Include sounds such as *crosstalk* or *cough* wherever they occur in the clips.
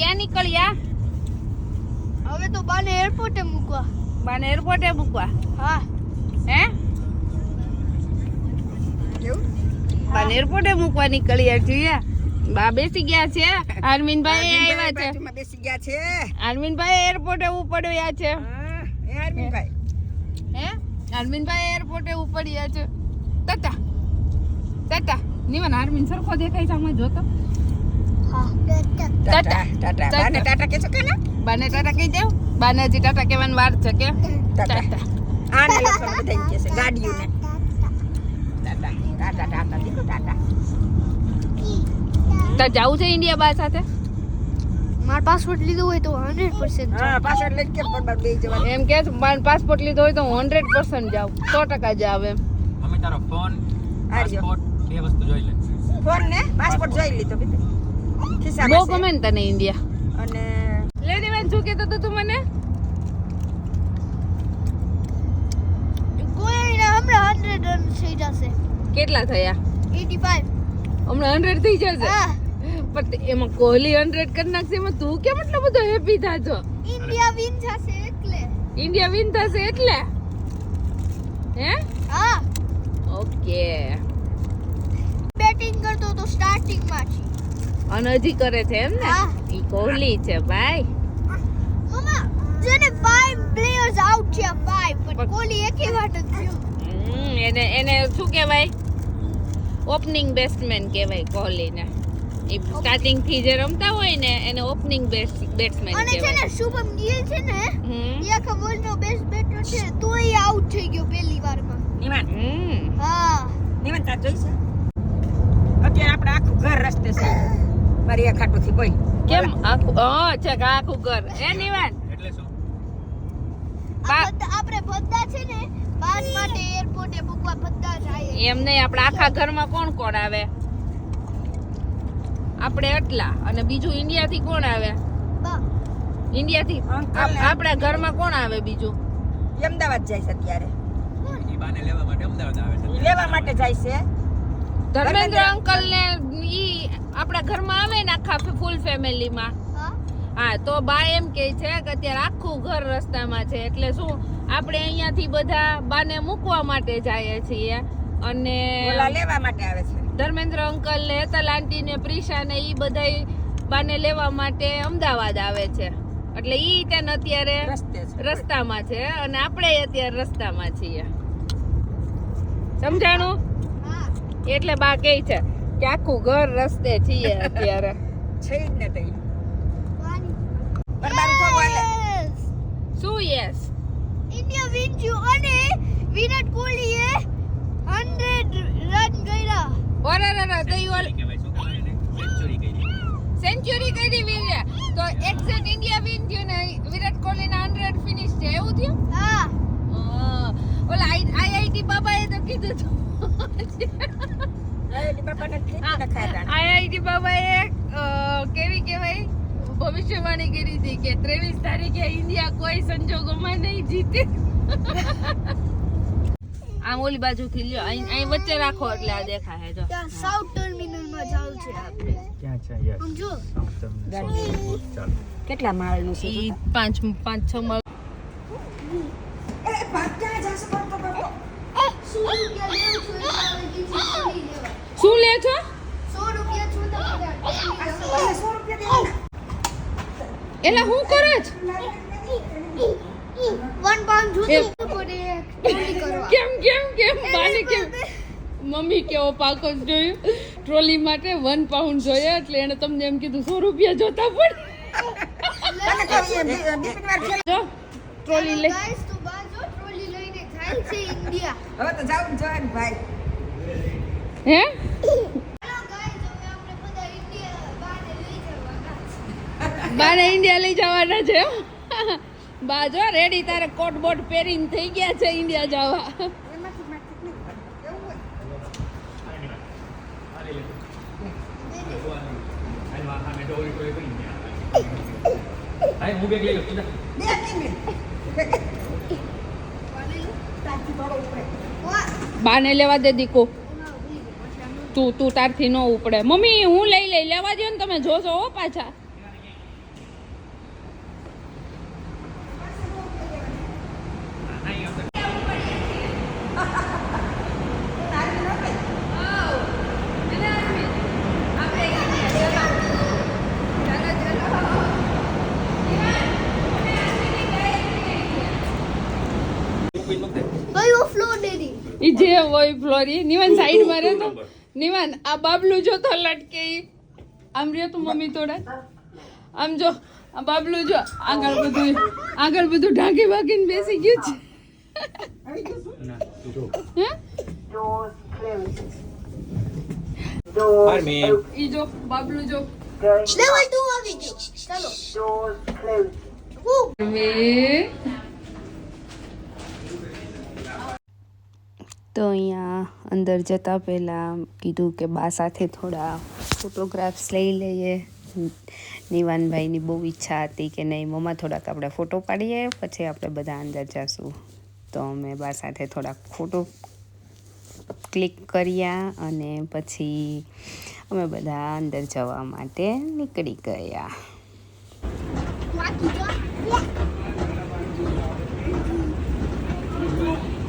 ક્યાં નીકળ્યા? હવે તો બાને એરપોર્ટે મૂકવા. બાને એરપોર્ટે મૂકવા? હા. હે? બાને એરપોર્ટે મૂકવા નીકળ્યા છીએ બા બેસી ગયા છે. આરમીનભાઈ આવ્યા છે. બેસી ગયા છે. આરમીનભાઈ એરપોર્ટે ઉપડ્યા છે. આરમીનભાઈ હે? આરમીનભાઈ એરપોર્ટે ઉપડ્યા છે. તતા તતા નિવન આર્મીન સરખો દેખાય છે આમાં જોતો. ટાટા ટાટા. ટાટા. બાને ટાટા કે છો કે બાને ટાટા કહી દેવ. બાને હજી ટાટા કહેવાની વાર છે કે? ટાટા. ટાટા. આને લખવાનું બધાય કહે છે ગાડીઓને. ટાટા ટાટા ટાટા દીકરો ટાટા. તો જવું છે ઇન્ડિયા બા સાથે? મારો પાસપોર્ટ લીધો હોય તો હંડ્રેડ પર્સન્ટ હા પાછળ લઈ કે પણ બે જવા એમ કે પાસપોર્ટ લીધો હોય તો હું હંડ્રેડ પર્સન્ટ જાઉં. સો ટકા જાવ એમ. અમે તારો ફોન પાસપોર્ટ બે વસ્તુ જોઈ લે. ફોન ને? પાસપોર્ટ જોઈ લીધો બીજું? બહુ ગમે ને તને ઇન્ડિયા અને લે દેવાન શું કહેતો તો તું મને હમણાં હંડ્રેડ રન થઈ જશે કેટલા થયા એટી ફાઈવ હમણાં હંડ્રેડ થઈ જશે હા પણ એમાં કોહલી હંડ્રેડ કરી નાખશે એમાં તું કેમ એટલો બધો હેપી થાજો ઇન્ડિયા વિન થશે એટલે ઇન્ડિયા વિન થશે એટલે હે હા ઓકે બેટિંગ કરતો તો સ્ટાર્ટિંગમાં છે અને હજી કરે છે એમ ને. ઈ કોહલી છે ભાઈ. મમ્મા જેને 5 પ્લેયર્સ આઉટ છે 5 પણ કોહલી એકે વાત જ થયો. એને એને શું કહેવાય? ઓપનિંગ બેટ્સમેન કહેવાય કોહલીને. એ સ્ટાર્ટિંગથી જે રમતા હોય ને એને ઓપનિંગ બેટ્સમેન અને છે ને શુભમ ગિલ છે ને એ આખા વર્લ્ડ નો બેસ્ટ બેટર છે તોય આઉટ થઈ ગયો પહેલી વારમાં. હમ. હા. નિમાન તા જોઈશે? અત્યારે આપણે આખું ઘર રસ્તે છે. મારી આ ખાટુથી કોઈ કેમ આખું હા છે કે આખું ઘર. એ નિવાન. એટલે શું? આપણે બધા છે ને બાર માટે એરપોર્ટે મૂકવા બધા જાય. એમ નહીં આપણે આખા ઘરમાં કોણ કોણ આવે? આપણે એટલા. અને બીજું ઇન્ડિયાથી કોણ આવે? ઇન્ડિયા ને- આપણા ઘરમાં કોણ આવે બીજું? અમદાવાદ જાય છે અત્યારે. લેવા માટે અમદાવાદ આવે છે. લેવા માટે જાય છે. ધર્મેન્દ્ર અંકલ ને ઈ આપણા ઘરમાં આવે ને આખા ફૂલ ફેમિલીમાં હા? તો બા એમ કે છે કે અત્યારે આખું ઘર રસ્તામાં છે. એટલે શું આપણે અહીંયાથી બધા બાને મૂકવા માટે જઈએ છીએ. અને લેવા માટે આવે છે. ધર્મેન્દ્ર અંકલ ને હેતલ આંટી ને પ્રિશા ને ઈ બધા બાને લેવા માટે અમદાવાદ આવે છે. એટલે ઈ ત્યાં અત્યારે રસ્તામાં છે. અને આપણે અત્યારે રસ્તામાં છીએ. સમજાણું? એટલે બા કે છે કે આખું ઘર રસ્તે છીએ અત્યારે. *laughs* છે જ ને તઈ! શું યસ ઇન્ડિયા વિન થયું અને વિરાટ કોહલીએ 100 રન કર્યા. ઓરે રે રે ઓલ સેન્ચુરી કરી સેન્ચુરી તો એક્ઝેક્ટ ઇન્ડિયા વિન થયું ને વિરાટ કોહલીના 100 ફિનિશ છે. એવું થયું? હા. હા. ઓલા આઈઆઈટી બાબાએ તો કીધું હતું આઈઆઈટી. બાબાએ કેવી કહેવાય ભવિષ્યવાણી કરી હતી કે ત્રેવીસ તારીખે ઇન્ડિયા કોઈ સંજોગોમાં નહીં જીતે આમ ઓલી બાજુથી લ્યો અહીં વચ્ચે રાખો એટલે આ દેખાય જો. સાઉથ ટર્મિનલમાં જાવ છે આપણે ક્યાં છે? યસ સમજો કેટલા માળનું છે પાંચ પાંચ છ માળ શું લે છો એલા હું કરે છે કેમ કેમ કેમ બાને કેમ મમ્મી કેવો પાકો જોયું ટ્રોલી માટે વન પાઉન્ડ જોયા એટલે એને તમને એમ કીધું સો રૂપિયા જોતા. જો ટ્રોલી લઈ ઇન્ડિયા હવે તો જાવું જ ભાઈ હે હેલો ગાઈસ હવે આપણે બધા ઇન્ડિયા લઈ જવાના બાને ઇન્ડિયા લઈ જવાના છે *laughs* બા જો રેડી તારે કોટ બોટ પહેરીને થઈ ગયા છે ઇન્ડિયા જવા. એમાંથી માથે નહીં પડે. હોય. હું બેગ લઈ લઉં *laughs* તું જા. બે કેમ લે? તારથી થોડો ઉપડે. વાહ બાને લેવા દે દીકો. તું તું તારથી ન ઉપડે. મમ્મી, હું લઈ લઈ, લેવા દો ને તમે. જોશો હો પાછા. જે હોય ફ્લોરી. નિવાન સાઈડમાં રહેતો. નિવાન આ બાબલું જો તો લટકે આમ રહ્યો તું મમ્મી થોડા. આમ જો આ બાબલું જો આગળ બધું આગળ બધું ઢાંકી ભાગીને બેસી ગયું છે. ના જો. હે? ઈ જો બાબલું જો. લેવલ 2 આવી ગયું ચાલો. તો અહીંયા અંદર જતા પહેલાં કીધું કે બા સાથે થોડા ફોટોગ્રાફ્સ લઈ લઈએ. નિવાનભાઈની બહુ ઈચ્છા હતી કે નહીં, મમ્મા થોડાક આપણે ફોટો પાડીએ, પછી આપણે બધા અંદર જશું. તો અમે બા સાથે થોડાક ફોટો ક્લિક કર્યા અને પછી અમે બધા અંદર જવા માટે નીકળી ગયા.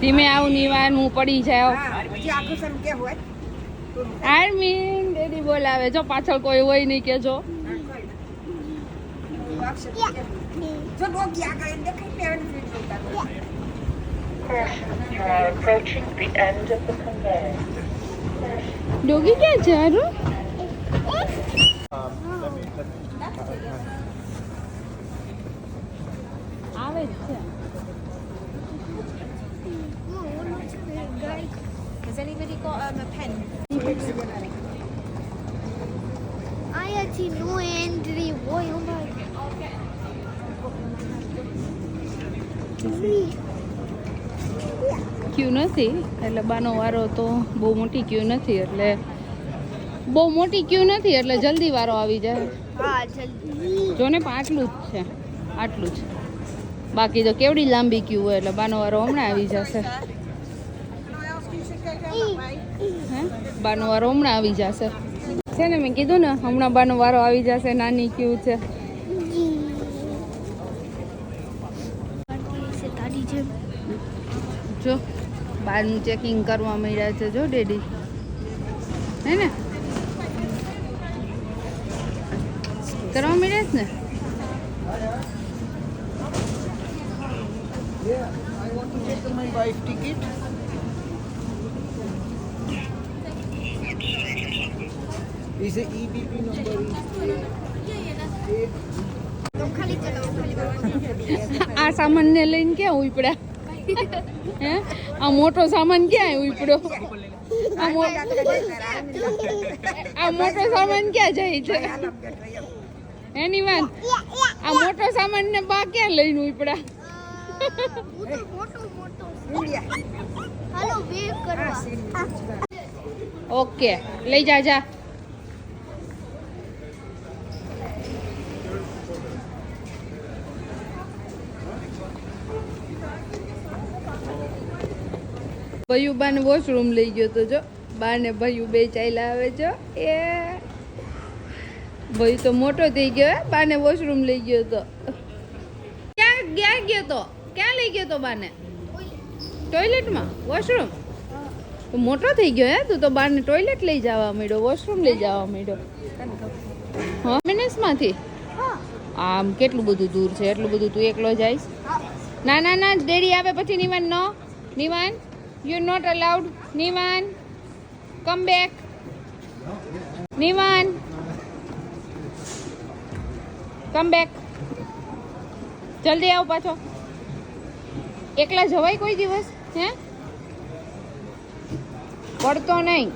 ધીમે આવું નિવાર હું પડી જાવ આઈ ડેડી બોલાવે. જો પાછળ કોઈ હોય નહીં કે જો. ડોગી ક્યાં છે હારું? આવે એની ફીટ જોતા હોય. You are approaching the end of the conveyor. Doggy ક્યાં છે હારું આવે જ Has anybody got um, a pen? I actually know Andrew. Boy, oh my. ક્યુ નથી એટલે બાનો વારો તો બહુ મોટી ક્યુ નથી એટલે બહુ મોટી ક્યુ નથી એટલે જલ્દી વારો આવી જાય હા જલ્દી જો ને પણ આટલું જ છે આટલું જ બાકી તો કેવડી લાંબી ક્યુ હોય એટલે બાનો વારો હમણાં આવી જશે બાનો વારો હમણાં આવી જશે. છે ને મેં કીધું ને, હમણાં બાનો વારો આવી જશે, નાની ક્યુ છે. જો બારનું ચેકિંગ કરવા મળ્યા છે, જો, ડેડી. હે ને? કરવા મળ્યા છે ને? Is my wife number is the EBP number આ આ સામાનને લઈને ક્યાં ઉપડ્યા હે? આ મોટો સામાન ક્યાં ઉપડ્યો આ આ મોટો સામાન ક્યાં જાય છે? એની વાત. આ મોટો સામાન ને બા ક્યાં લઈને ઉપડ્યા હું તો મોટો મોટો હાલો વેવ કરવા. ઓકે લઈ જા જા. ભયું બાને વોશરૂમ લઈ ગયો તો જો બા ને ભયું બે ચાલ્યા આવે છો એ ભાઈ તો મોટો થઈ ગયો બા બાને વોશરૂમ લઈ ગયો તો. ક્યાં ક્યાં ગયો તો? ક્યાં લઈ ગયો તો બાને? ટોયલેટમાં વોશરૂમ તો મોટો થઈ ગયો હે, તું તો બાને ટોયલેટ લઈ જવા માંડ્યો વોશરૂમ લઈ જવા માંડ્યો. હા મિનિટ્સમાંથી આમ કેટલું બધું દૂર છે, એટલું બધું તું એકલો જઈશ ના ના ના ડેડી આવે પછી Nivan, no. Nivan? You not allowed Nivan come back Nivan come back જલ્દી આવો પાછો. એકલા જવાય કોઈ દિવસ, હે? પડતો નહીં.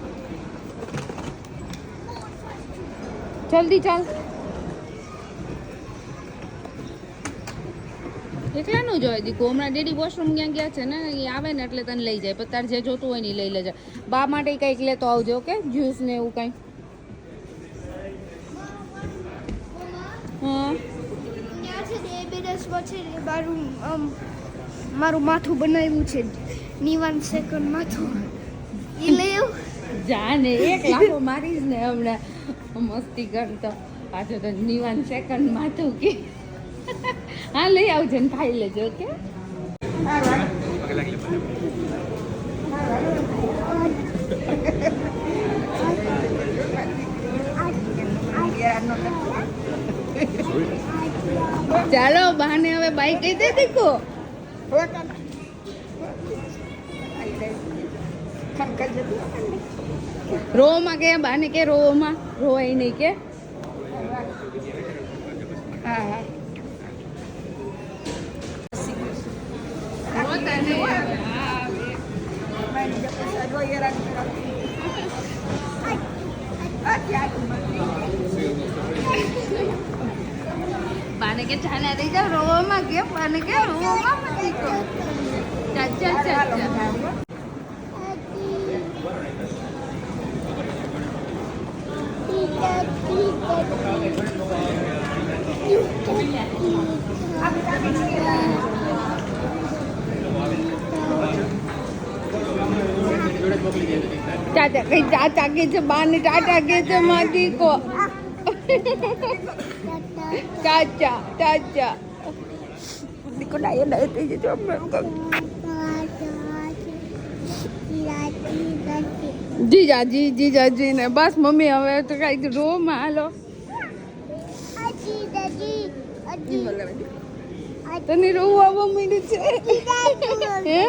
જલ્દી ચાલ. એકલા જ હોય દીકુ. હમણાં ડેડી વોશરૂમ ક્યાં ગયા છે ને એ આવે ને એટલે તને લઈ જાય તારે જે જોતું હોય ને લઈ લેજે. બા માટે કંઈક લેતો આવજો ઓકે? જ્યુસ ને એવું કંઈ. મારું માથું બનાવ્યું છે. નિવાન સેકન્ડ માથું. એ લઈ આવું. જા ને એક લાખો મારીશ ને હમણાં. મસ્તી કરતો. પાછો તો નિવાન સેકન્ડ માથું કે. હા, લઈ આવજો ને ખાઈ લેજો, ઓકે? ચાલો, બહાને હવે બાઈક કઈ દે દીકો. રોમાં કે બાને કે રોમાં રોવાય નહીં કે હા હા રોતા નહીં. મારી જે પૈસા રોઈ હેરાન કરાવતી. અત્યારે બાને કે છાના રહી જાવ રોવામાં કે બાને કે રોવામાં મતી કો ચાલ ચાલ ચાલ ચાલ ચાચા કઈ ચાચા કે છે બાને ટાટા કે છે માટી કો? ચાચા ચાચા. દીકો ડાયો ડાયો થઈ જજો. જીજાજી જીજાજી ને. બસ મમ્મી હવે તો કંઈક રો માં હાલો. તને રોવું આવવા માંડ્યું છે? હે?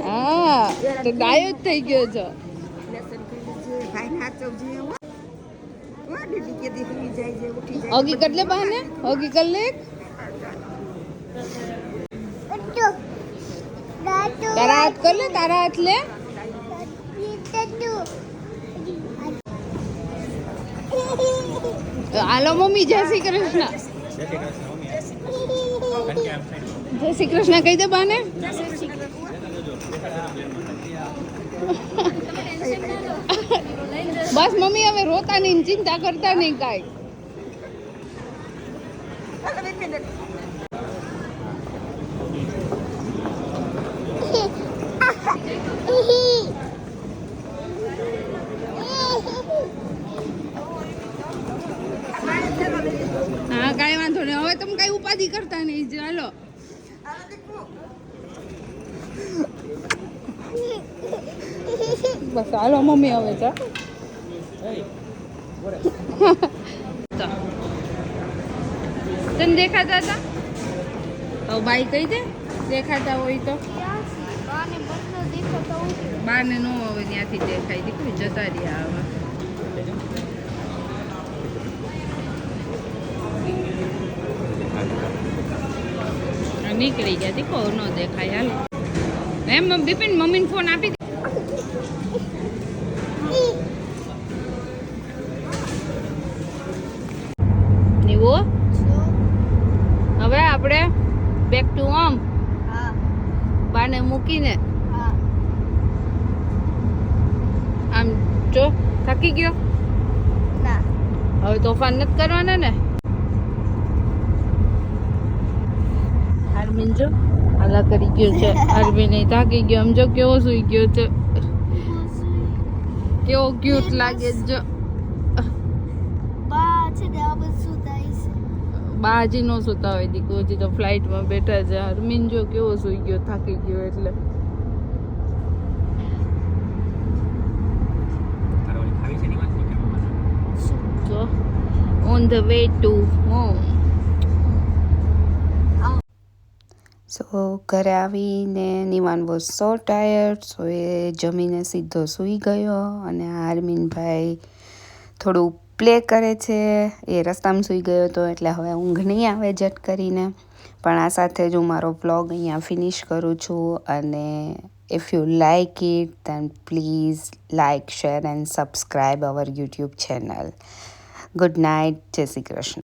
હા તો જ થઈ ગયો છો. જાય જાય હગી કટલે બહાને હગી કટલે તારા હાથ કર લે તારા હાથ લે. હાલો મમ્મી જય શ્રી કૃષ્ણ. જય શ્રી કૃષ્ણ કહી દે બાને બસ મમ્મી હવે રોતા નહીં, ચિંતા કરતા નહીં કાંઈ. હા, કાંઈ વાંધો નહીં હવે તમે કાંઈ ઉપાધિ કરતા નહીં જ હાલો હાલો, દીકરો. બસ, હાલો, મમ્મી હવે તો. તને દેખાતા હતા? તો બાઈ કહી દે, દેખાતા હોય તો. બાર ને નો હવે ત્યાંથી દેખાય, દીકરી જતા રહ્યા હવે. નીકળી ગયા દીકો નો દેખાય, હાલ. એમ બિપિન મમ્મીને ફોન આપી દે નીવો હવે આપણે બેક ટુ હોમ બાને મૂકીને આમ જો થાકી ગયો હવે તોફાન નથી કરવાના ને? આરમીન જો આલા કરી ગયો છે. આરમીન થાકી ગયો. આમ જો કેવો સુઈ ગયો છે. કેવો ક્યુટ લાગે છે જો. બાજી નો સુતા હોય દીકરો તો ફ્લાઇટમાં બેઠા છે. હરમીન જો કેવો સુઈ ગયો થાકી ગયો એટલે તારે ઓલી ખાવી છે એની વાત નહીં કરવાની. તો on the way to home so ઘરે આવીને નિવાન વોઝ સો ટાયર્ડ સો એ જમીને સીધો સૂઈ ગયો અને આર્મીનભાઈ થોડું પ્લે કરે છે. એ રસ્તામાં સૂઈ ગયો હતો એટલે હવે ઊંઘ નહીં આવે જટ કરીને. પણ આ સાથે જ હું મારો બ્લોગ અહીંયા ફિનિશ કરું છું અને if you like it then please like share and subscribe our YouTube channel good night જય શ્રી કૃષ્ણ